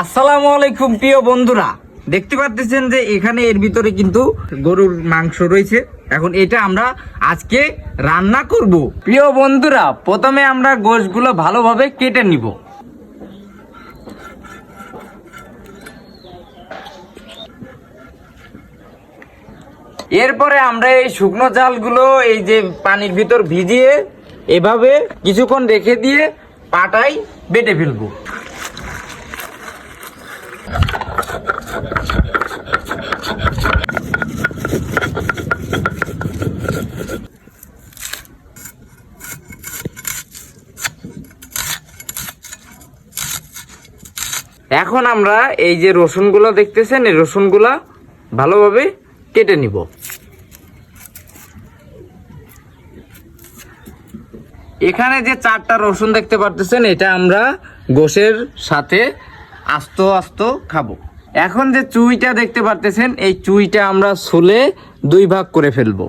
আসসালামু আলাইকুম, প্রিয় বন্ধুরা। দেখতে পাচ্ছেন যে এখানে এর ভিতরে কিন্তু গরুর মাংস রয়েছে। এখন এটা আমরা আজকে রান্না করব। প্রিয় বন্ধুরা, প্রথমে আমরা গোশগুলো ভালোভাবে কেটে নিব। এরপরে আমরা এই শুকনো চালগুলো এই যে পানির ভিতর ভিজিয়ে এভাবে কিছুক্ষণ রেখে দিয়ে পাটাই বেটে ফেলব। এখন আমরা এই যে রসুনগুলো দেখতেছেন, এই রসুনগুলা ভালোভাবে কেটে নিব। এখানে যে চারটা রসুন দেখতে পারতেছেন, এটা আমরা গোশের সাথে আস্ত আস্ত খাব। এখন যে চুইটা দেখতে পারতেছেন, এই চুইটা আমরা ছুলে দুই ভাগ করে ফেলব।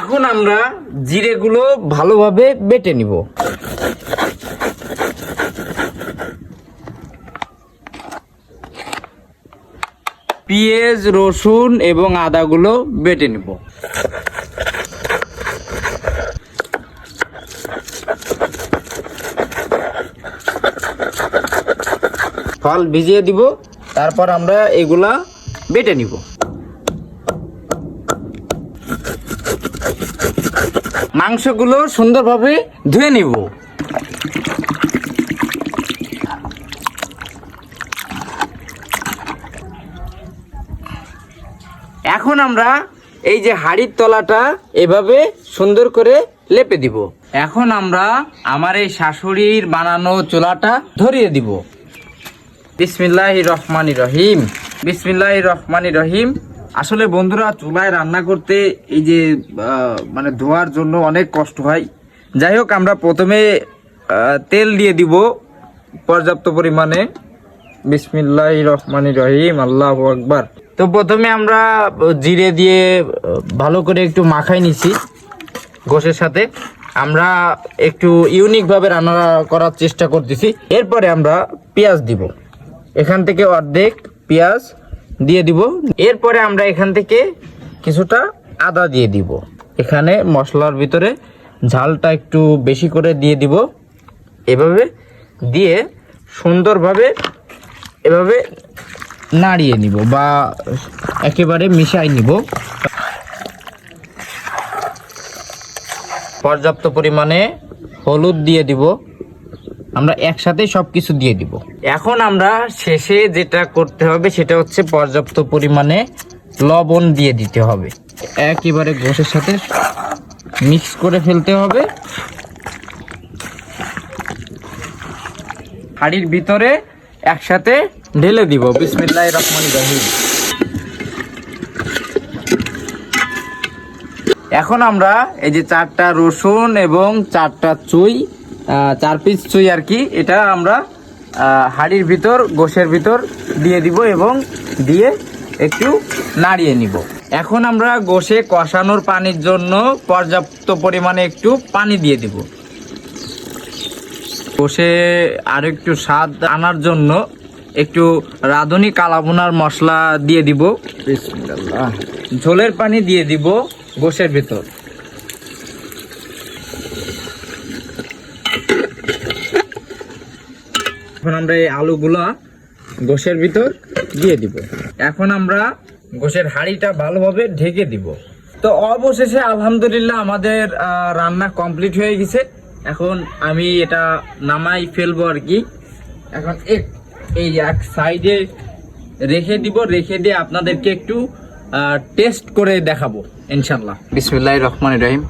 এখন আমরা জিরেগুলো ভালোভাবে বেটে নিব। পেঁয়াজ, রসুন এবং আদাগুলো বেটে নিব। ফল ভিজিয়ে দিব, তারপর আমরা এগুলা বেটে নিব। মাংসগুলো সুন্দরভাবে ধুয়ে নিব। এখন আমরা এই যে হাড়ির তলাটা এভাবে সুন্দর করে লেপে দিব। এখন আমরা আমার এই শাশুড়ির বানানো চোলাটা ধরিয়ে দিব। বিসমিল্লাহ রহমানি রহিম। বিসমিল্লাহ রহমানি রহিম। আসলে বন্ধুরা, চুলায় রান্না করতে এই যে মানে ধোয়ার জন্য অনেক কষ্ট হয়। যাই হোক, আমরা প্রথমে তেল দিয়ে দিব পর্যাপ্ত পরিমাণে। বিসমিল্লাহ রহমানি রহিম। আল্লাহ আকবার। তো প্রথমে আমরা জিরে দিয়ে ভালো করে একটু মাখাই নিছি গোশের সাথে। আমরা একটু ইউনিকভাবে রান্না করার চেষ্টা করতেছি। এরপরে আমরা পেঁয়াজ দিব। এখান থেকে অর্ধেক পেঁয়াজ দিয়ে দিব। এরপরে আমরা এখান থেকে কিছুটা আদা দিয়ে দিব। এখানে মশলার ভিতরে ঝালটা একটু বেশি করে দিয়ে দিব। এভাবে দিয়ে সুন্দরভাবে, এভাবে নাড়িয়ে নিব বা একেবারে মিশাই নিব। পর্যাপ্ত পরিমাণে হলুদ দিয়ে দিব। আমরা একসাথে সব কিছু দিয়ে দিব। এখন আমরা শেষে যেটা করতে হবে সেটা হচ্ছে পর্যাপ্ত পরিমাণে লবণ দিয়ে দিতে হবে। একেবারে গোশের সাথে মিক্স করে ফেলতে হবে। হাড়ির ভিতরে একসাথে ঢেলে দিব। বিসমিল্লাহ রহমান রহিম। এখন আমরা এই যে চারটা রসুন এবং চারটা চুই চার পিস চুই আর কি, এটা আমরা হাঁড়ির ভিতর, গোশের ভিতর দিয়ে দিব এবং দিয়ে একটু নাড়িয়ে নিব। এখন আমরা গোশে কষানোর পানির জন্য পর্যাপ্ত পরিমাণে একটু পানি দিয়ে দিব। কষে আর একটু স্বাদ আনার জন্য একটু রাঁধুনি কালাবোনার মশলা দিয়ে দিব। ঝোলের পানি দিয়ে দিব গোশের ভিতর। এখন আমরা এই আলুগুলা গোশের ভিতর দিয়ে দিব। এখন আমরা গোশের হাঁড়িটা ভালোভাবে ঢেকে দিব। তো অবশেষে আলহামদুলিল্লাহ আমাদের রান্না কমপ্লিট হয়ে গেছে। এখন আমি এটা নামাই ফেলব আর কি। এখন এক এই এক সাইডে রেখে দিব, রেখে দিয়ে আপনাদেরকে একটু টেস্ট করে দেখাবো ইনশাল্লাহ বিসমুল্লাহ রহমান রহিম।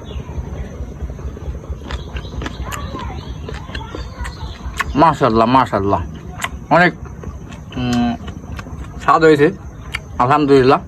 মাশাল্লাহ মাশাল্লাহ অনেক স্বাদ হয়েছে, আলহামদুলিল্লাহ।